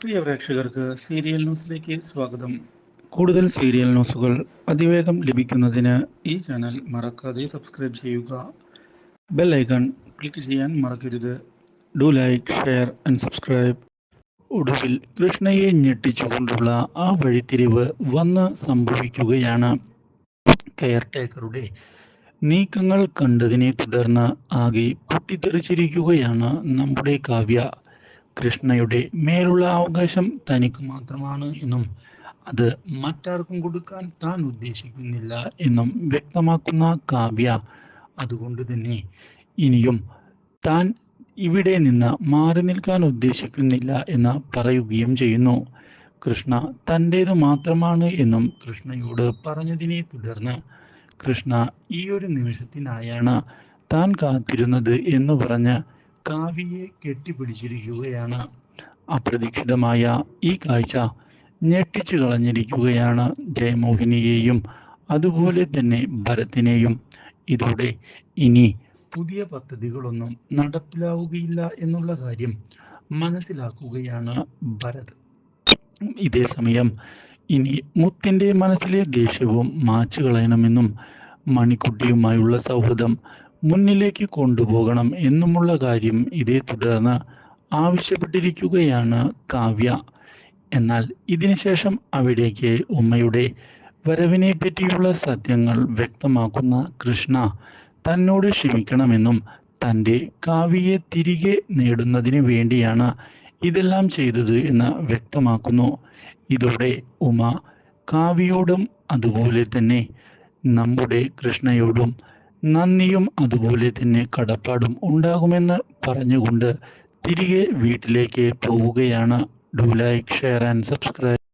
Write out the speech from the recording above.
പ്രിയ പ്രേക്ഷകർക്ക് സീരിയൽ ന്യൂസിലേക്ക് സ്വാഗതം. കൂടുതൽ സീരിയൽ ന്യൂസുകൾ അതിവേഗം ലഭിക്കുന്നതിന് ഈ ചാനൽ മറക്കാതെ സബ്സ്ക്രൈബ് ചെയ്യുക. ബെൽ ഐക്കൺ ക്ലിക്ക് ചെയ്യാൻ മറക്കരുത്. Do like share and subscribe. ഒടുവിൽ കൃഷ്ണയെ ഞെട്ടിച്ചുകൊണ്ടുള്ള ആ വഴിത്തിരിവ് വന്ന് സംഭവിക്കുകയാണ്. കെയർ ടേക്കറുടെ നീക്കങ്ങൾ കണ്ടതിനെ തുടർന്ന് ആകെ പൊട്ടിത്തെറിച്ചിരിക്കുകയാണ് നമ്മുടെ കാവ്യ. കൃഷ്ണയുടെ മേലുള്ള അവകാശം തനിക്ക് മാത്രമാണ് എന്നും അത് മറ്റാർക്കും കൊടുക്കാൻ താൻ ഉദ്ദേശിക്കുന്നില്ല എന്നും വ്യക്തമാക്കുന്ന കാവ്യ അതുകൊണ്ട് തന്നെ ഇനിയും താൻ ഇവിടെ നിന്ന് മാറി നിൽക്കാൻ ഉദ്ദേശിക്കുന്നില്ല എന്ന് പറയുകയും ചെയ്യുന്നു. കൃഷ്ണ തന്റേത് മാത്രമാണ് എന്നും കൃഷ്ണയോട് പറഞ്ഞതിനെ തുടർന്ന് കൃഷ്ണ ഈ ഒരു നിമിഷത്തിനായാണ് താൻ കാത്തിരുന്നത് എന്ന് പറഞ്ഞ് കാവ്യയെ കെട്ടിപ്പിടിച്ചിരിക്കുകയാണ്. അപ്രതീക്ഷിതമായ ഈ കാഴ്ച ഞെട്ടിച്ചു കളഞ്ഞിരിക്കുകയാണ് ജയമോഹിനിയെയും അതുപോലെ തന്നെ ഭരത്തിനെയും. ഇതോടെ ഇനി പുതിയ പദ്ധതികളൊന്നും നടപ്പിലാവുകയില്ല എന്നുള്ള കാര്യം മനസ്സിലാക്കുകയാണ് ഭരത്. ഇതേ സമയം ഇനി മുത്തിന്റെ മനസ്സിലെ ദേഷ്യവും മാച്ചു കളയണമെന്നും മണിക്കുട്ടിയുമായുള്ള സൗഹൃദം മുന്നിലേക്ക് കൊണ്ടുപോകണം എന്നുമുള്ള കാര്യം ഇതേ തുടർന്ന് ആവശ്യപ്പെട്ടിരിക്കുകയാണ് കാവ്യ. എന്നാൽ ഇതിനുശേഷം അവിടേക്ക് ഉമ്മയുടെ വരവിനെ പറ്റിയുള്ള സത്യങ്ങൾ വ്യക്തമാക്കുന്ന കൃഷ്ണ തന്നോട് ക്ഷമിക്കണമെന്നും തന്റെ കാവ്യയെ തിരികെ നേടുന്നതിന് വേണ്ടിയാണ് ഇതെല്ലാം ചെയ്തത് എന്ന് വ്യക്തമാക്കുന്നു. ഇതോടെ ഉമ കാവ്യയോടും അതുപോലെ തന്നെ നമ്മുടെ കൃഷ്ണയോടും നന്ദിയും അതുപോലെ തന്നെ കടപ്പാടും ഉണ്ടാകുമെന്ന് പറഞ്ഞുകൊണ്ട് തിരികെ വീട്ടിലേക്ക് പോവുകയാണ്. Do like share and subscribe